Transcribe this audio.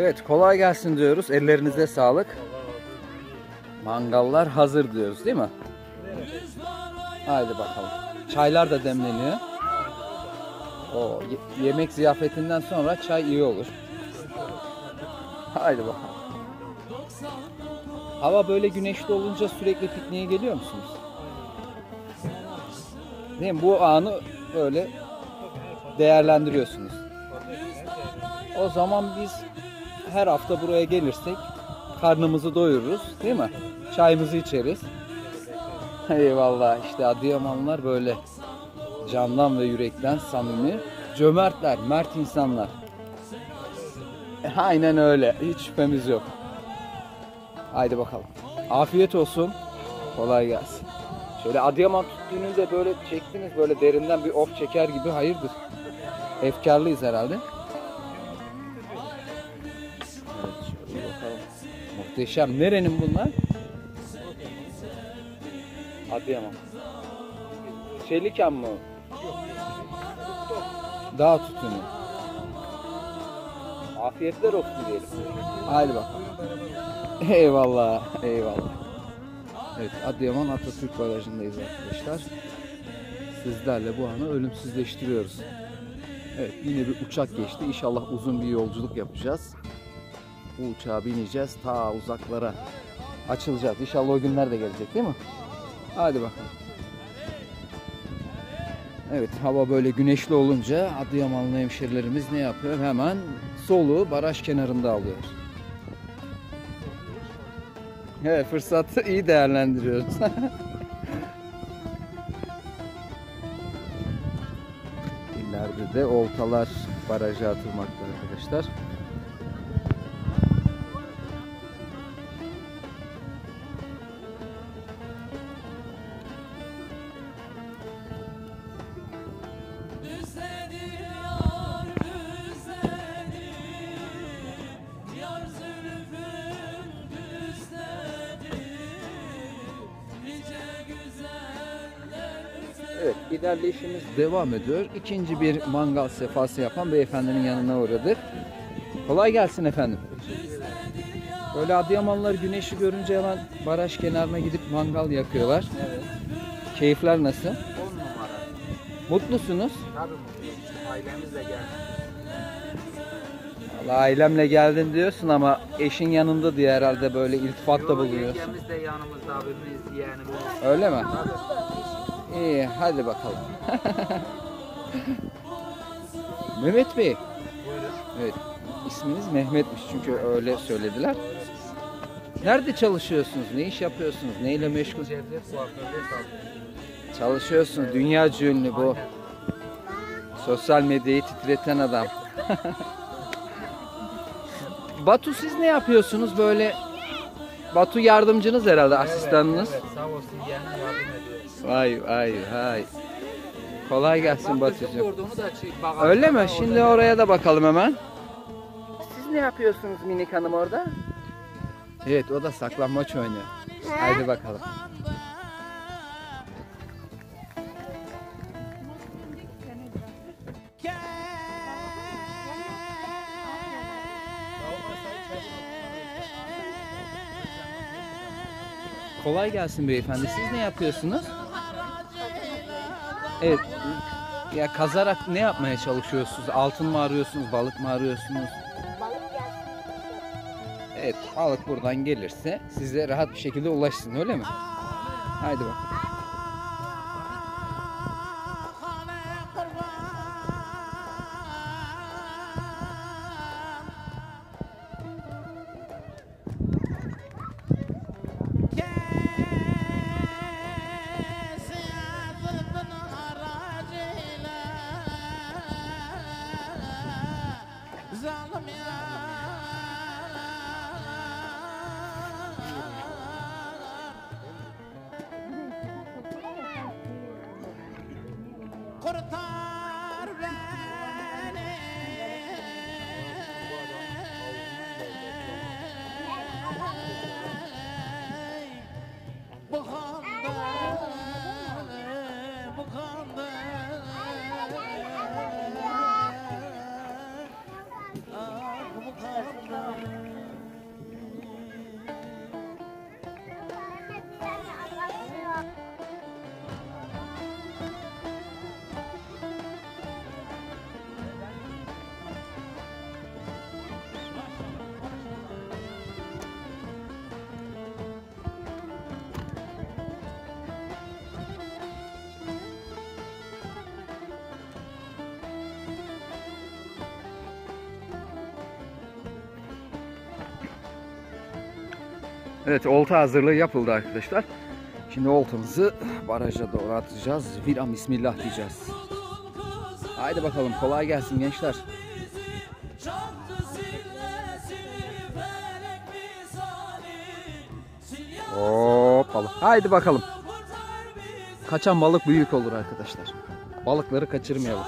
Evet kolay gelsin diyoruz. Ellerinize sağlık. Mangallar hazır diyoruz değil mi? Haydi bakalım. Çaylar da demleniyor. O ye- yemek ziyafetinden sonra çay iyi olur. Haydi bakalım. Hava böyle güneşli olunca sürekli pikniğe geliyor musunuz? Değil mi? Bu anı böyle değerlendiriyorsunuz. O zaman biz her hafta buraya gelirsek karnımızı doyururuz değil mi? Çayımızı içeriz. Eyvallah işte Adıyamanlılar böyle candan ve yürekten samimi, cömertler, mert insanlar. Aynen öyle. Hiç şüphemiz yok. Haydi bakalım. Afiyet olsun. Kolay gelsin. Şöyle Adıyaman tüttüğünü de böyle çektiniz böyle derinden bir of çeker gibi hayırdır? Efkarlıyız herhalde. Muhteşem. Nerenin bunlar? Adıyaman. Çeliken mi? Dağ tütünü. Afiyetler olsun diyelim. Haydi bakalım. Eyvallah, eyvallah. Evet, Adıyaman Atatürk Barajı'ndayız arkadaşlar. Sizlerle bu anı ölümsüzleştiriyoruz. Evet, yine bir uçak geçti. İnşallah uzun bir yolculuk yapacağız. Bu uçağa bineceğiz, ta uzaklara açılacağız. İnşallah o günler de gelecek değil mi? Hadi bakalım. Evet, hava böyle güneşli olunca Adıyamanlı hemşerilerimiz ne yapıyor? Hemen soluğu baraj kenarında alıyor. Evet fırsatı iyi değerlendiriyoruz. İleride de oltalar baraja atılmakta arkadaşlar. İlerleyişimiz devam ediyor. İkinci bir mangal sefası yapan beyefendinin yanına uğradık. Kolay gelsin efendim. Böyle Adıyamanlılar güneşi görünce hemen baraj kenarına gidip mangal yakıyorlar. Evet. Keyifler nasıl? 10 numara. Mutlusunuz? Tabii mutluyuz. Ailemizle geldik. Vallahi ailemle geldin diyorsun ama eşin yanında diye herhalde böyle iltifatta Yo, bulunuyorsun. Yengemiz de yanımızda abimiz, yeğenimiz. Öyle mi? Tabii. İyi hadi bakalım. Mehmet Bey. Buyurun. Evet. isminiz Mehmet'miş çünkü öyle söylediler. Nerede çalışıyorsunuz? Ne iş yapıyorsunuz? Neyle meşgul? Cevdet çalışıyoruz. Çalışıyorsunuz. Dünya ünlü bu. Sosyal medyayı titreten adam. Batu siz ne yapıyorsunuz böyle? Batu yardımcınız herhalde, asistanınız. Evet, evet, sağ olsun ediyor. Vay vay vay. Kolay gelsin Batucuğum. orada, onu da çek, bagajda Öyle mi? Şimdi oraya da bakalım hemen. Siz ne yapıyorsunuz minik hanım orada? Evet o da saklanmaç oynuyor. Haydi bakalım. Kolay gelsin beyefendi. Siz ne yapıyorsunuz? Evet. Ya kazarak ne yapmaya çalışıyorsunuz? Altın mı arıyorsunuz? Balık mı arıyorsunuz? Evet, balık buradan gelirse size rahat bir şekilde ulaşsın öyle mi? Haydi bak. Kurtar Evet olta hazırlığı yapıldı arkadaşlar. Şimdi oltamızı baraja doğru atacağız. Viram Bismillah diyeceğiz. Haydi bakalım kolay gelsin gençler. Hoppala. Haydi bakalım. Kaçan balık büyük olur arkadaşlar. Balıkları kaçırmayalım.